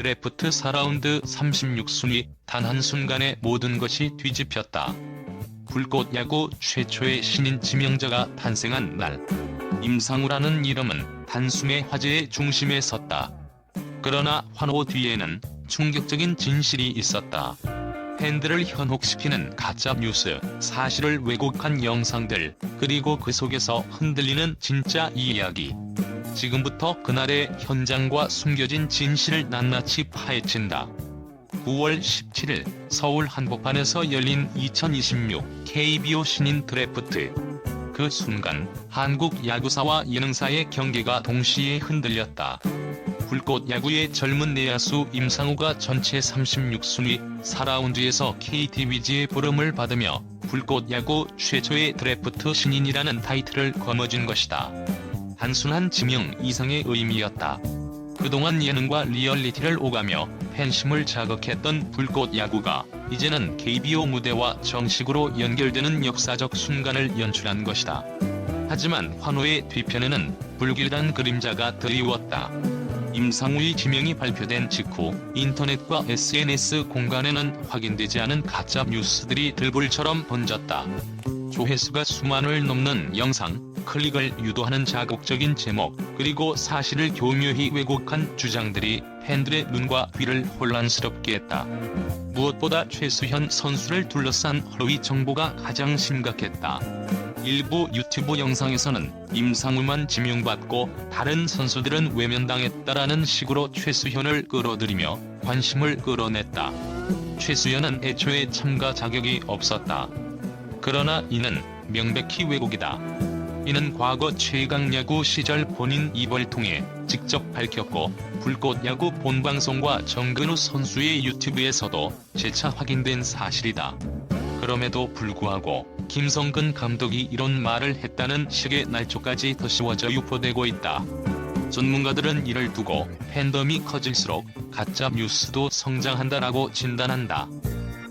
드래프트 4라운드 36순위 단 한순간에 모든 것이 뒤집혔다. 불꽃 야구 최초의 신인 지명자가 탄생한 날. 임상우라는 이름은 단숨에 화제의 중심에 섰다. 그러나 환호 뒤에는 충격적인 진실이 있었다. 팬들을 현혹시키는 가짜 뉴스, 사실을 왜곡한 영상들, 그리고 그 속에서 흔들리는 진짜 이야기. 지금부터 그날의 현장과 숨겨진 진실을 낱낱이 파헤친다. 9월 17일 서울 한복판에서 열린 2026 KBO 신인 드래프트. 그 순간 한국 야구사와 예능사의 경기가 동시에 흔들렸다. 불꽃 야구의 젊은 내야수 임상우가 전체 36순위 4라운드에서 KT 위즈의 부름을 받으며 불꽃 야구 최초의 드래프트 신인이라는 타이틀을 거머쥔 것이다. 단순한 지명 이상의 의미였다. 그동안 예능과 리얼리티를 오가며 팬심을 자극했던 불꽃 야구가 이제는 KBO 무대와 정식으로 연결되는 역사적 순간을 연출한 것이다. 하지만 환호의 뒤편에는 불길한 그림자가 드리웠다. 임상우의 지명이 발표된 직후 인터넷과 SNS 공간에는 확인되지 않은 가짜 뉴스들이 들불처럼 번졌다. 조회수가 수만을 넘는 영상, 클릭을 유도하는 자극적인 제목, 그리고 사실을 교묘히 왜곡한 주장들이 팬들의 눈과 귀를 혼란스럽게 했다. 무엇보다 최수현 선수를 둘러싼 허위 정보가 가장 심각했다. 일부 유튜브 영상에서는 임상우만 지명받고 다른 선수들은 외면당했다라는 식으로 최수현을 끌어들이며 관심을 끌어냈다. 최수현은 애초에 참가 자격이 없었다. 그러나 이는 명백히 왜곡이다. 이는 과거 최강 야구 시절 본인 입을 통해 직접 밝혔고 불꽃 야구 본방송과 정근우 선수의 유튜브에서도 재차 확인된 사실이다. 그럼에도 불구하고 김성근 감독이 이런 말을 했다는 식의 날조까지 더 씌워져 유포되고 있다. 전문가들은 이를 두고 팬덤이 커질수록 가짜 뉴스도 성장한다라고 진단한다.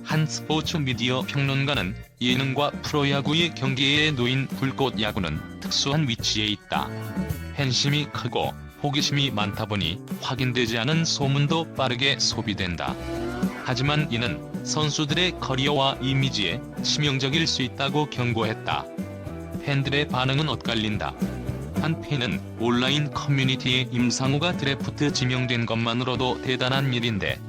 한 스포츠 미디어 평론가는 예능과 프로야구의 경계에 놓인 불꽃 야구는 특수한 위치에 있다. 팬심이 크고 호기심이 많다 보니 확인되지 않은 소문도 빠르게 소비된다. 하지만 이는 선수들의 커리어와 이미지에 치명적일 수 있다고 경고했다. 팬들의 반응은 엇갈린다. 한 팬은 온라인 커뮤니티에 임상우가 드래프트 지명된 것만으로도 대단한 일인데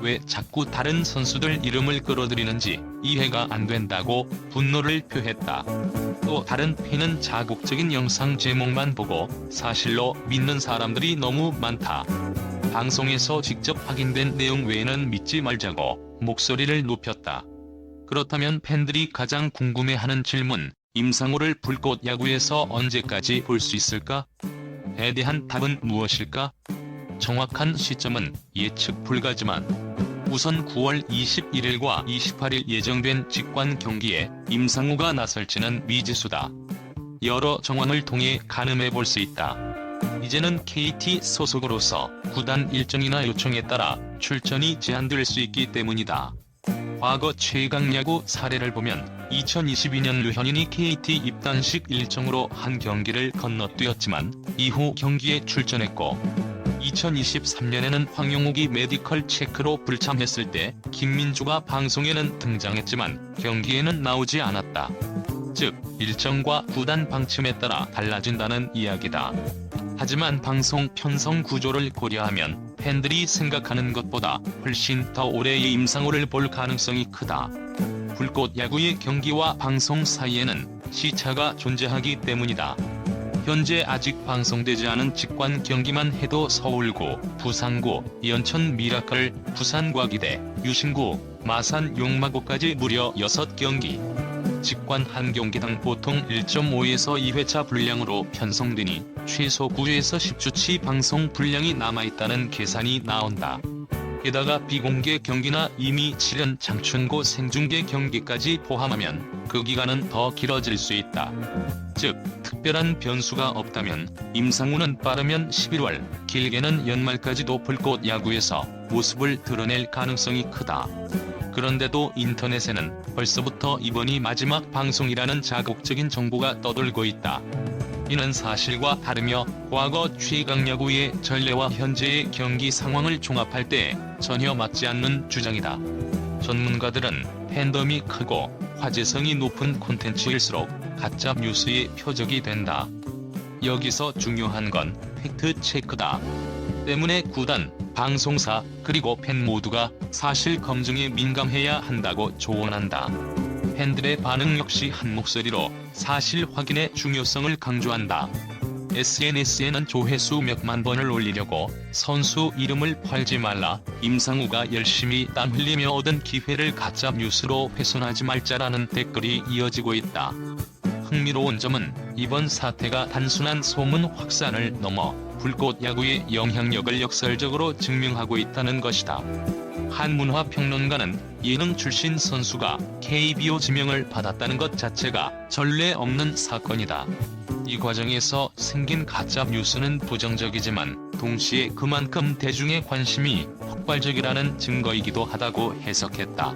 왜 자꾸 다른 선수들 이름을 끌어들이는지 이해가 안 된다고 분노를 표했다. 또 다른 팬은 자극적인 영상 제목만 보고 사실로 믿는 사람들이 너무 많다. 방송에서 직접 확인된 내용 외에는 믿지 말자고 목소리를 높였다. 그렇다면 팬들이 가장 궁금해하는 질문, 임상우를 불꽃 야구에서 언제까지 볼 수 있을까? 에 대한 답은 무엇일까? 정확한 시점은 예측 불가지만 우선 9월 21일과 28일 예정된 직관 경기에 임상우가 나설지는 미지수다. 여러 정황을 통해 가늠해 볼 수 있다. 이제는 KT 소속으로서 구단 일정이나 요청에 따라 출전이 제한될 수 있기 때문이다. 과거 최강 야구 사례를 보면 2022년 류현인이 KT 입단식 일정으로 한 경기를 건너뛰었지만 이후 경기에 출전했고 2023년에는 황용욱이 메디컬 체크로 불참했을 때 김민주가 방송에는 등장했지만 경기에는 나오지 않았다. 즉 일정과 구단 방침에 따라 달라진다는 이야기다. 하지만 방송 편성 구조를 고려하면 팬들이 생각하는 것보다 훨씬 더 오래의 임상호를 볼 가능성이 크다. 불꽃 야구의 경기와 방송 사이에는 시차가 존재하기 때문이다. 현재 아직 방송되지 않은 직관 경기만 해도 서울구, 부산구, 연천 미라클, 부산 과기대, 유신구, 마산 용마고까지 무려 6경기. 직관 한 경기당 보통 1.5에서 2회차 분량으로 편성되니 최소 9에서 10주치 방송 분량이 남아있다는 계산이 나온다. 게다가 비공개 경기나 이미 치른 장춘고 생중계 경기까지 포함하면 그 기간은 더 길어질 수 있다. 즉, 특별한 변수가 없다면 임상우는 빠르면 11월, 길게는 연말까지도 불꽃 야구에서 모습을 드러낼 가능성이 크다. 그런데도 인터넷에는 벌써부터 이번이 마지막 방송이라는 자극적인 정보가 떠돌고 있다. 이는 사실과 다르며 과거 최강야구의 전례와 현재의 경기 상황을 종합할 때 전혀 맞지 않는 주장이다. 전문가들은 팬덤이 크고 화제성이 높은 콘텐츠일수록 가짜 뉴스의 표적이 된다. 여기서 중요한 건 팩트 체크다. 때문에 구단, 방송사, 그리고 팬 모두가 사실 검증에 민감해야 한다고 조언한다. 팬들의 반응 역시 한 목소리로 사실 확인의 중요성을 강조한다. SNS에는 조회수 몇만 번을 올리려고 선수 이름을 팔지 말라, 임상우가 열심히 땀 흘리며 얻은 기회를 가짜 뉴스로 훼손하지 말자라는 댓글이 이어지고 있다. 흥미로운 점은 이번 사태가 단순한 소문 확산을 넘어 불꽃 야구의 영향력을 역설적으로 증명하고 있다는 것이다. 한 문화 평론가는 예능 출신 선수가 KBO 지명을 받았다는 것 자체가 전례 없는 사건이다. 이 과정에서 생긴 가짜 뉴스는 부정적이지만 동시에 그만큼 대중의 관심이 폭발적이라는 증거이기도 하다고 해석했다.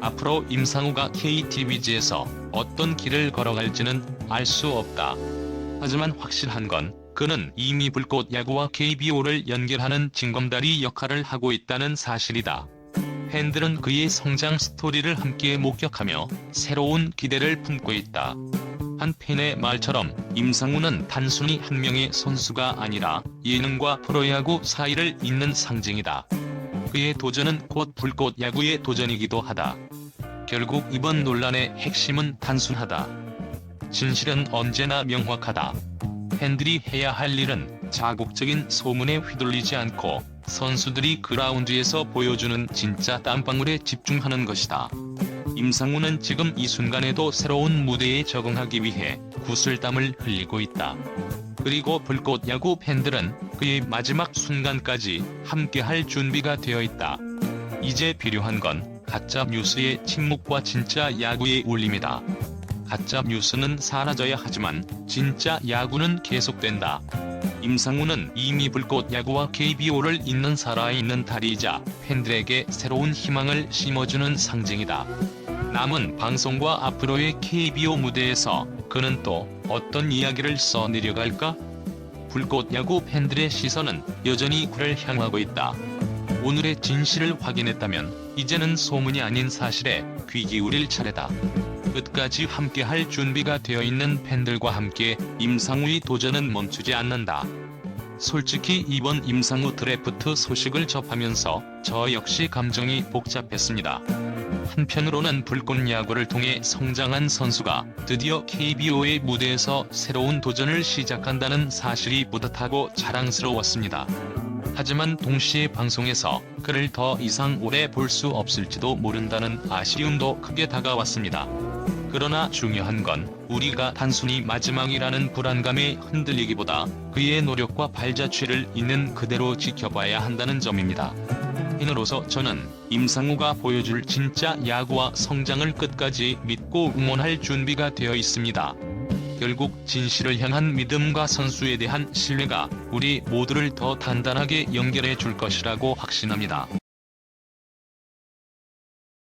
앞으로 임상우가 KT 위즈에서 어떤 길을 걸어갈지는 알 수 없다. 하지만 확실한 건 그는 이미 불꽃 야구와 KBO를 연결하는 징검다리 역할을 하고 있다는 사실이다. 팬들은 그의 성장 스토리를 함께 목격하며 새로운 기대를 품고 있다. 한 팬의 말처럼 임상우는 단순히 한 명의 선수가 아니라 예능과 프로야구 사이를 잇는 상징이다. 그의 도전은 곧 불꽃 야구의 도전이기도 하다. 결국 이번 논란의 핵심은 단순하다. 진실은 언제나 명확하다. 팬들이 해야 할 일은 자국적인 소문에 휘둘리지 않고 선수들이 그라운드에서 보여주는 진짜 땀방울에 집중하는 것이다. 임상우는 지금 이 순간에도 새로운 무대에 적응하기 위해 구슬땀을 흘리고 있다. 그리고 불꽃 야구 팬들은 그의 마지막 순간까지 함께할 준비가 되어 있다. 이제 필요한 건 가짜 뉴스의 침묵과 진짜 야구의 울림이다. 가짜 뉴스는 사라져야 하지만 진짜 야구는 계속된다. 임상우는 이미 불꽃 야구와 KBO를 잇는 살아있는 다리이자 팬들에게 새로운 희망을 심어주는 상징이다. 남은 방송과 앞으로의 KBO 무대에서 그는 또 어떤 이야기를 써내려갈까? 불꽃 야구 팬들의 시선은 여전히 그를 향하고 있다. 오늘의 진실을 확인했다면 이제는 소문이 아닌 사실에 귀 기울일 차례다. 끝까지 함께할 준비가 되어 있는 팬들과 함께 임상우의 도전은 멈추지 않는다. 솔직히 이번 임상우 드래프트 소식을 접하면서 저 역시 감정이 복잡했습니다. 한편으로는 불꽃 야구를 통해 성장한 선수가 드디어 KBO의 무대에서 새로운 도전을 시작한다는 사실이 뿌듯하고 자랑스러웠습니다. 하지만 동시에 방송에서 그를 더 이상 오래 볼 수 없을지도 모른다는 아쉬움도 크게 다가왔습니다. 그러나 중요한 건 우리가 단순히 마지막이라는 불안감에 흔들리기보다 그의 노력과 발자취를 있는 그대로 지켜봐야 한다는 점입니다. 팬으로서 저는 임상우가 보여줄 진짜 야구와 성장을 끝까지 믿고 응원할 준비가 되어 있습니다. 결국 진실을 향한 믿음과 선수에 대한 신뢰가 우리 모두를 더 단단하게 연결해 줄 것이라고 확신합니다.